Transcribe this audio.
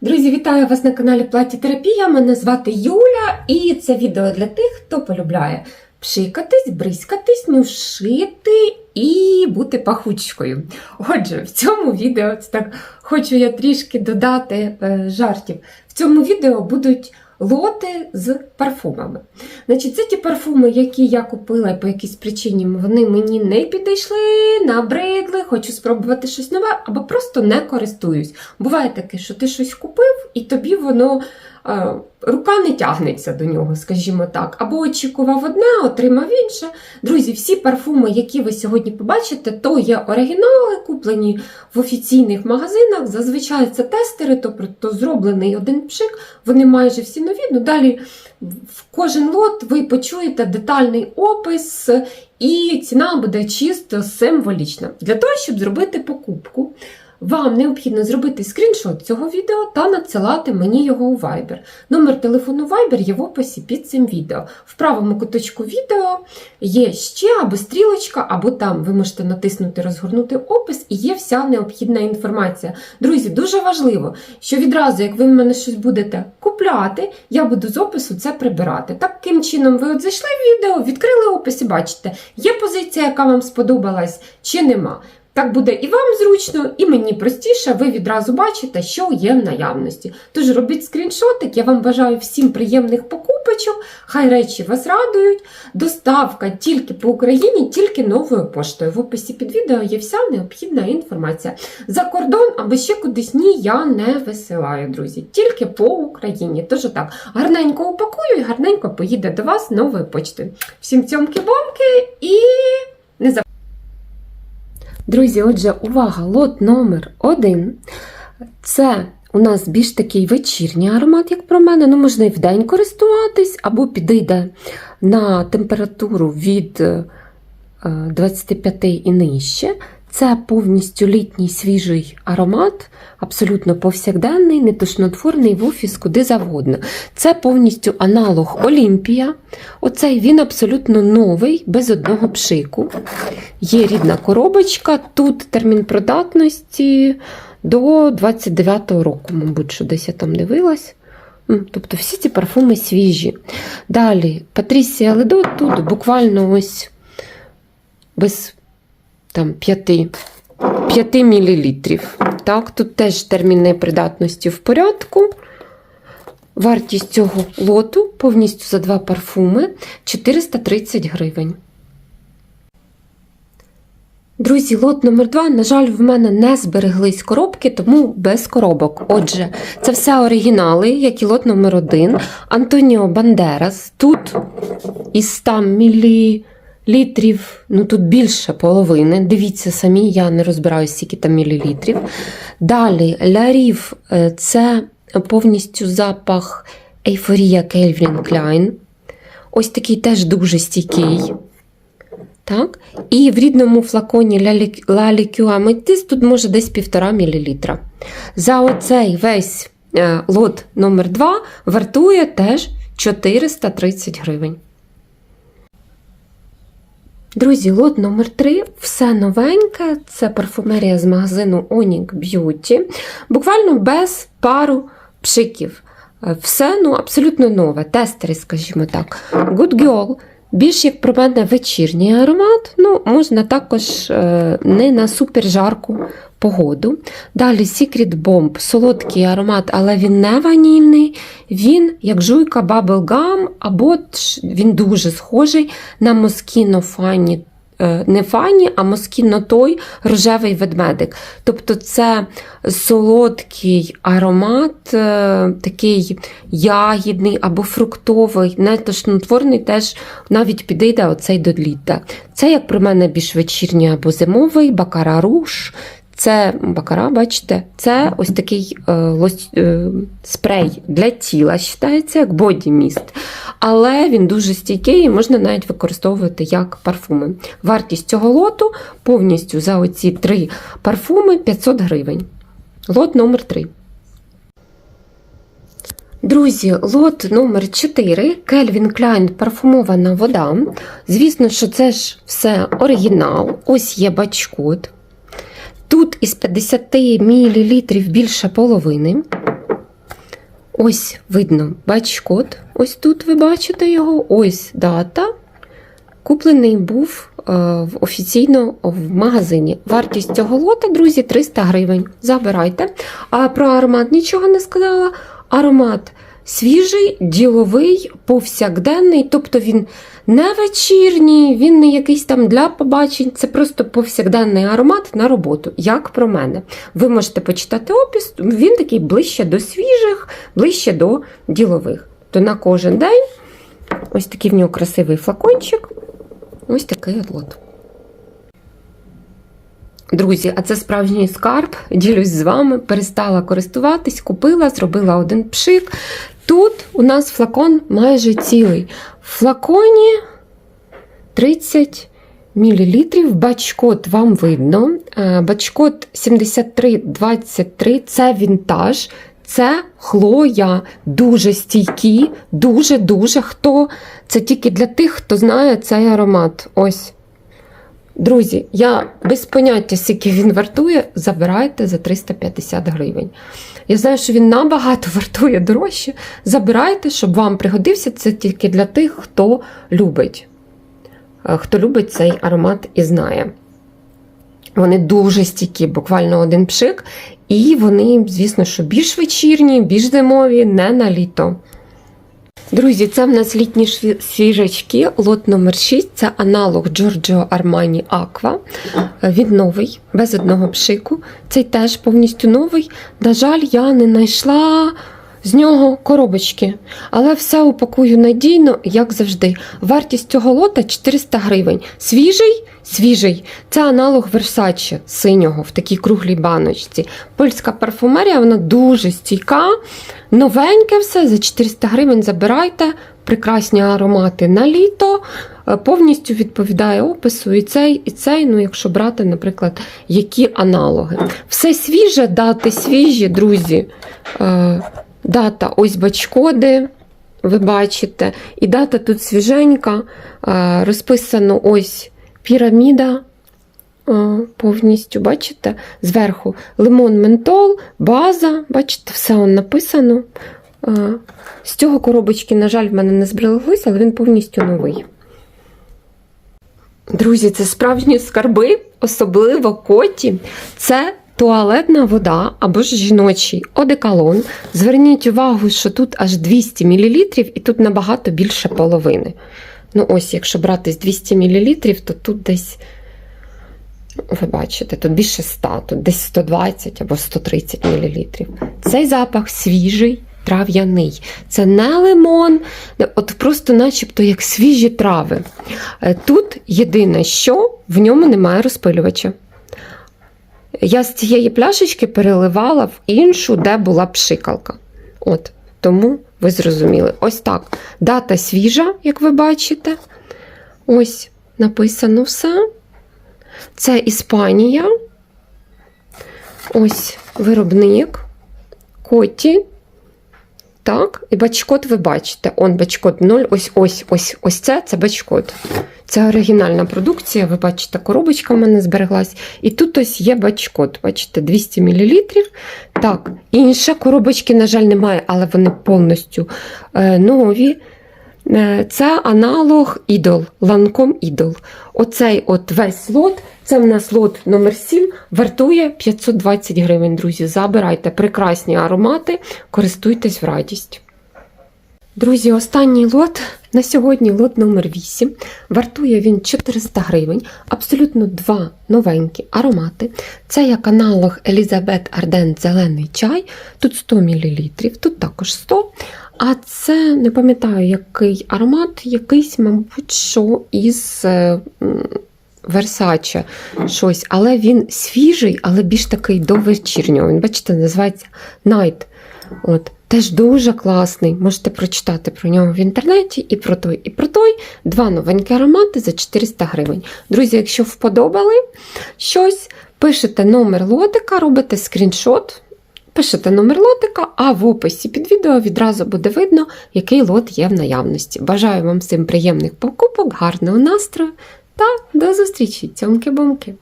Друзі, вітаю вас на каналі Платітерапія. Мене звати Юля, і це відео для тих, хто полюбляє пшикатись, бризкатись, нюшити і бути пахучкою. Отже, в цьому відео це так хочу я трішки додати е, жартів. В цьому відео будуть лоти з парфумами. Значить, це ті парфуми, які я купила по якійсь причині вони мені не підійшли, набридли, хочу спробувати щось нове, або просто не користуюсь. Буває таке, що ти щось купив, і тобі воно. Е, Рука не тягнеться до нього, скажімо так. Або очікував одне, отримав інше. Друзі, всі парфуми, які ви сьогодні побачите, то є оригінали, куплені в офіційних магазинах. Зазвичай це тестери, тобто зроблений один пшик, вони майже всі нові. Ну, далі в кожен лот ви почуєте детальний опис, і ціна буде чисто символічна. Для того, щоб зробити покупку, вам необхідно зробити скріншот цього відео та надсилати мені його у Viber. Номер телефону Viber є в описі під цим відео. В правому куточку відео є ще або стрілочка, або там ви можете натиснути розгорнути опис і є вся необхідна інформація. Друзі, дуже важливо, що відразу, як ви в мене щось будете купляти, я буду з опису це прибирати. Таким чином, ви от зайшли в відео, відкрили опис і бачите, є позиція, яка вам сподобалась, чи нема. Так буде і вам зручно, і мені простіше, ви відразу бачите, що є в наявності. Тож робіть скріншотик, я вам бажаю всім приємних покупочок, хай речі вас радують. Доставка тільки по Україні, тільки новою поштою. В описі під відео є вся необхідна інформація. За кордон або ще кудись ні, я не висилаю, друзі, тільки по Україні. Тож так, гарненько упакую і гарненько поїде до вас новою почтою. Всім цьомки-бомки і. Друзі, отже, увага, лот номер один. Це у нас більш такий вечірній аромат, як про мене. Ну, можна і вдень користуватись, або підійде на температуру від е, 25 і нижче. Це повністю літній свіжий аромат, абсолютно повсякденний, нетошнотворний в офіс, куди завгодно. Це повністю аналог Олімпія. Оцей він абсолютно новий, без одного пшику. Є рідна коробочка, тут термін придатності до 29-го року, мабуть, що десь я там дивилась. Тобто всі ці парфуми свіжі. Далі, Патрісія Ледо тут буквально ось без там 5, 5 мл. Так, тут теж терміни придатності в порядку. Вартість цього лоту повністю за два парфуми 430 гривень. Друзі, лот номер 2 на жаль, в мене не збереглись коробки, тому без коробок. Отже, це все оригінали, як і лот номер 1 Антоніо Бандерас. Тут із 100 мілілітрів, ну тут більше половини. Дивіться самі, я не розбираюся, скільки там мілілітрів. Далі Лярів це повністю запах Ейфорія Кельвін Кляйн. Ось такий теж дуже стійкий. Так? І в рідному флаконі Liqueur Amethyst тут може десь 1,5 мл. За оцей весь е, лот номер 2 вартує теж 430 гривень. Друзі, лот номер 3 все новеньке. Це парфумерія з магазину Onyx Beauty. Буквально без пару пшиків. Е, Все ну, абсолютно нове. Тестери, скажімо так. Good Girl. Більш як про мене вечірній аромат, ну, можна також е, не на супер жарку погоду. Далі Secret Bomb, солодкий аромат, але він не ванільний. Він, як жуйка Bubblegum, або він дуже схожий на Moschino Fanny е, не фані, а москіно той рожевий ведмедик. Тобто це солодкий аромат, е, такий ягідний або фруктовий, не тошнотворний, теж навіть підійде оцей до літа. Це, як про мене, більш вечірній або зимовий, бакара руш. Це бакара, бачите, це ось такий е, лось, е, спрей для тіла, вважається, як бодіміст. Але він дуже стійкий і можна навіть використовувати як парфуми. Вартість цього лоту повністю за оці три парфуми 500 гривень. Лот номер 3. Друзі, лот номер 4 Кельвін Кляйн парфумована вода. Звісно, що це ж все оригінал. Ось є бачкод. Тут із 50 мл більше половини. Ось видно бач-код. Ось тут ви бачите його. Ось дата. Куплений був е, офіційно в магазині. Вартість цього лота, друзі, 300 гривень. Забирайте. А про аромат нічого не сказала. Аромат свіжий, діловий, повсякденний, тобто він не вечірній, він не якийсь там для побачень. Це просто повсякденний аромат на роботу, як про мене. Ви можете почитати опис, він такий ближче до свіжих, ближче до ділових. То на кожен день ось такий в нього красивий флакончик. Ось такий от лот. Друзі, а це справжній скарб. Ділюсь з вами. Перестала користуватись, купила, зробила один пшик. Тут у нас флакон майже цілий. В флаконі 30 мл. Бачкод вам видно. Е, Бачкод 7323 це вінтаж. Це хлоя, дуже стійкі, дуже-дуже хто. Це тільки для тих, хто знає цей аромат. Ось. Друзі, я без поняття, скільки він вартує, забирайте за 350 гривень. Я знаю, що він набагато вартує дорожче. Забирайте, щоб вам пригодився. Це тільки для тих, хто любить. Е, Хто любить цей аромат і знає. Вони дуже стійкі, буквально один пшик. І вони, звісно, що більш вечірні, більш зимові, не на літо. Друзі, це в нас літні свіжачки, лот номер 6 це аналог Armani Aqua. Е, Він новий, без одного пшику. Цей теж повністю новий. На жаль, я не знайшла з нього коробочки, але все упакую надійно, як завжди. Вартість цього лота 400 гривень. Свіжий? Свіжий. Це аналог Versace синього в такій круглій баночці. Польська парфумерія, вона дуже стійка. Новеньке все за 400 гривень забирайте. Прекрасні аромати на літо. Е, Повністю відповідає опису і цей, і цей. Ну, якщо брати, наприклад, які аналоги. Все свіже, дати свіжі, друзі. Е, Дата ось бачкоди, ви бачите, і дата тут свіженька. Е, Розписано ось піраміда. е, Повністю, бачите, зверху лимон ментол, база, бачите, все он написано. Е, З цього коробочки, на жаль, в мене не збереглися, але він повністю новий. Друзі, це справжні скарби, особливо коті. Це туалетна вода або ж жіночий одеколон. Зверніть увагу, що тут аж 200 мл і тут набагато більше половини. Ну, ось, якщо брати з 200 мл, то тут десь, ви бачите, тут більше 100, тут десь 120 або 130 мл. Цей запах свіжий, трав'яний. Це не лимон, от просто начебто як свіжі трави. Е, Тут єдине, що в ньому немає розпилювача. Я з цієї пляшечки переливала в іншу, де була пшикалка. От, тому ви зрозуміли. Ось так. Дата свіжа, як ви бачите. Ось написано все. Це Іспанія. Ось виробник. Коті. Так, і бачкод ви бачите. Он бачкод 0, ось ось ось ось це це бачкод. Це оригінальна продукція. Ви бачите, коробочка в мене збереглась. І тут ось є бачкод. Бачите, 200 мл. Так, інше коробочки, на жаль, немає, але вони повністю е, нові. Е, Це аналог ідол, ланком ідол. Оцей от весь лот, це в нас лот номер 7, вартує 520 гривень, друзі. Забирайте прекрасні аромати, користуйтесь в радість. Друзі, останній лот на сьогодні лот номер 8. Вартує він 400 гривень. Абсолютно два новенькі аромати. Це як аналог Елізабет Арден Зелений чай. Тут 100 мл, тут також 100 А це не пам'ятаю, який аромат, якийсь, мабуть, що із Versace щось, але він свіжий, але більш такий до вечірнього. Він, бачите, називається Night. От. Теж дуже класний. Можете прочитати про нього в інтернеті і про той, і про той. Два новенькі аромати за 400 гривень. Друзі, якщо вподобали щось, пишете номер лотика, робите скріншот, пишете номер лотика, а в описі під відео відразу буде видно, який лот є в наявності. Бажаю вам всім приємних покупок, гарного настрою та до зустрічі! Цьомки-бомки!